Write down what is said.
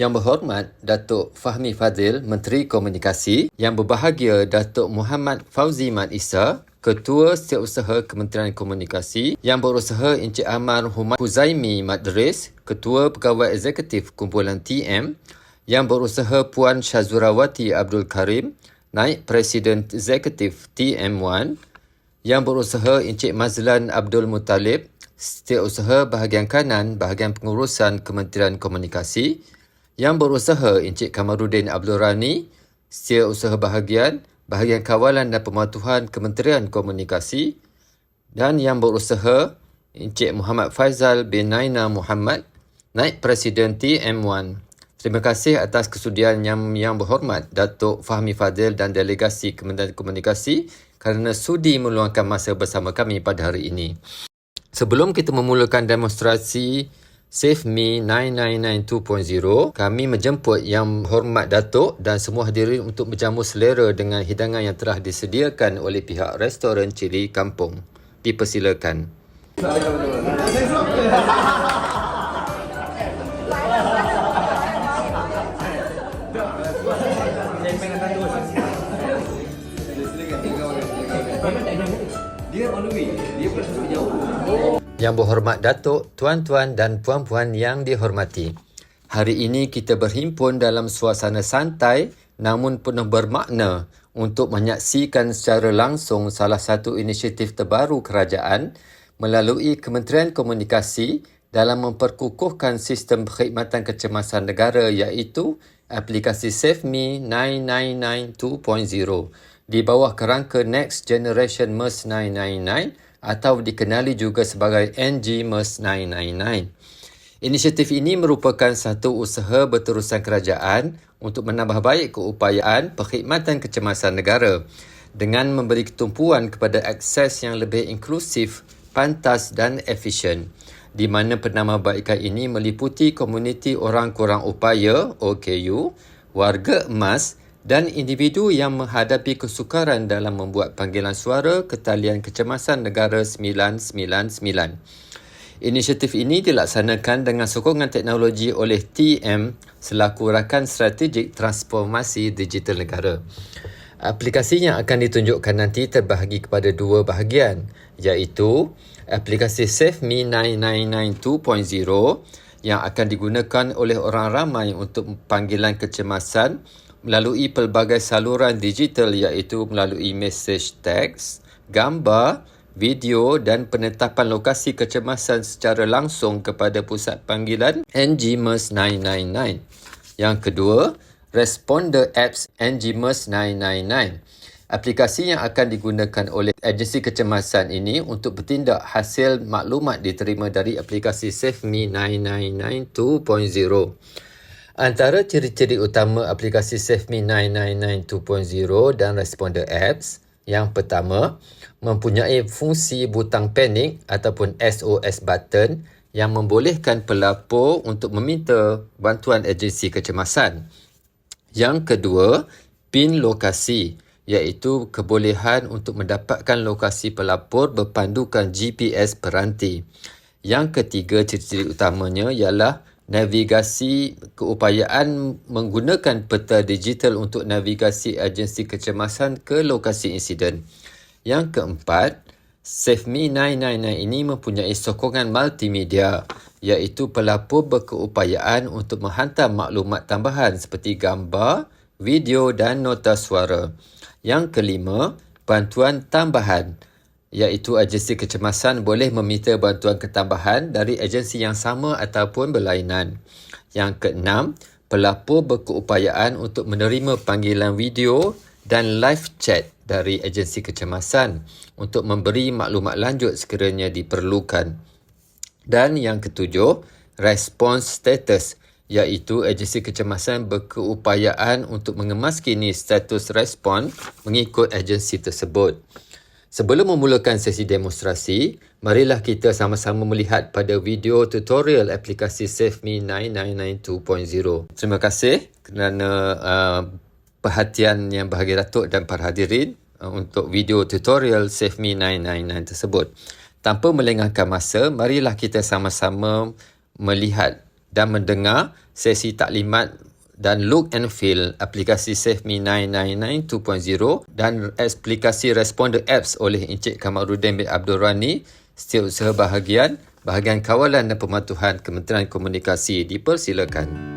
Yang berhormat Datuk Fahmi Fadil, Menteri Komunikasi. Yang berbahagia Datuk Muhammad Fauzi Mat Isa, Ketua Setiausaha Kementerian Komunikasi. Yang berusaha Encik Amar Humat Huzaimi Madris, Ketua Pegawai Eksekutif Kumpulan TM. Yang berusaha Puan Syazurawati Abdul Karim, Naib Presiden Eksekutif TM1. Yang berusaha Encik Mazlan Abdul Muttalib, Setiausaha Bahagian Kanan Bahagian Pengurusan Kementerian Komunikasi yang berusaha Encik Kamarudin Abdul Rani, Setiausaha Bahagian Bahagian Kawalan dan Pematuhan Kementerian Komunikasi dan yang berusaha Encik Muhammad Faizal bin Naina Muhammad, Naib Presiden TM1. Terima kasih atas kesudian yang yang berhormat Datuk Fahmi Fadil dan delegasi Kementerian Komunikasi kerana sudi meluangkan masa bersama kami pada hari ini. Sebelum kita memulakan demonstrasi Save Me 999 2.0, kami menjemput yang hormat Datuk dan semua hadirin untuk berjamu selera dengan hidangan yang telah disediakan oleh pihak restoran Cili Kampung. Dipersilakan. Dia on the way. Dia pun jauh. Yang berhormat Datuk, tuan-tuan dan puan-puan yang dihormati. Hari ini kita berhimpun dalam suasana santai namun penuh bermakna untuk menyaksikan secara langsung salah satu inisiatif terbaru kerajaan melalui Kementerian Komunikasi dalam memperkukuhkan sistem perkhidmatan kecemasan negara iaitu aplikasi SafeMe 999 2.0 di bawah kerangka Next Generation MERS 999 atau dikenali juga sebagai NG MERS 999. Inisiatif ini merupakan satu usaha berterusan kerajaan untuk menambah baik keupayaan perkhidmatan kecemasan negara dengan memberi ketumpuan kepada akses yang lebih inklusif, pantas dan efisien di mana penambahbaikan ini meliputi komuniti orang kurang upaya OKU, warga emas dan individu yang menghadapi kesukaran dalam membuat panggilan suara ke talian kecemasan negara 999. Inisiatif ini dilaksanakan dengan sokongan teknologi oleh TM selaku rakan strategik transformasi digital negara. Aplikasi yang akan ditunjukkan nanti terbahagi kepada dua bahagian iaitu aplikasi SafeMe 999 2.0 yang akan digunakan oleh orang ramai untuk panggilan kecemasan melalui pelbagai saluran digital iaitu melalui message teks, gambar, video dan penetapan lokasi kecemasan secara langsung kepada pusat panggilan NGMERS 999. Yang kedua, Responder Apps NGMERS 999. Aplikasi yang akan digunakan oleh agensi kecemasan ini untuk bertindak hasil maklumat diterima dari aplikasi SafeMe 999 2.0. Antara ciri-ciri utama aplikasi SafeMe 999 2.0 dan Responder Apps yang pertama, mempunyai fungsi butang panik ataupun SOS button yang membolehkan pelapor untuk meminta bantuan agensi kecemasan. Yang kedua, pin lokasi iaitu kebolehan untuk mendapatkan lokasi pelapor berpandukan GPS peranti. Yang ketiga, ciri-ciri utamanya ialah navigasi keupayaan menggunakan peta digital untuk navigasi agensi kecemasan ke lokasi insiden. Yang keempat, SafeMe 999 ini mempunyai sokongan multimedia iaitu pelapor berkeupayaan untuk menghantar maklumat tambahan seperti gambar, video dan nota suara. Yang kelima, bantuan tambahan iaitu agensi kecemasan boleh meminta bantuan ketambahan dari agensi yang sama ataupun berlainan. Yang keenam, pelapor berkeupayaan untuk menerima panggilan video dan live chat dari agensi kecemasan untuk memberi maklumat lanjut sekiranya diperlukan. Dan yang ketujuh, response status iaitu agensi kecemasan berkeupayaan untuk mengemaskini status respon mengikut agensi tersebut. Sebelum memulakan sesi demonstrasi, marilah kita sama-sama melihat pada video tutorial aplikasi SafeMe 999 2.0. Terima kasih kerana uh, perhatian yang bahagia Datuk dan para hadirin uh, untuk video tutorial SafeMe 999 tersebut. Tanpa melengahkan masa, marilah kita sama-sama melihat dan mendengar sesi taklimat dan look and feel aplikasi SafeMe 999 2.0 dan aplikasi Responder Apps oleh Encik Kamarudin bin Abdul Rani Setiausaha Bahagian Bahagian Kawalan dan Pematuhan Kementerian Komunikasi dipersilakan.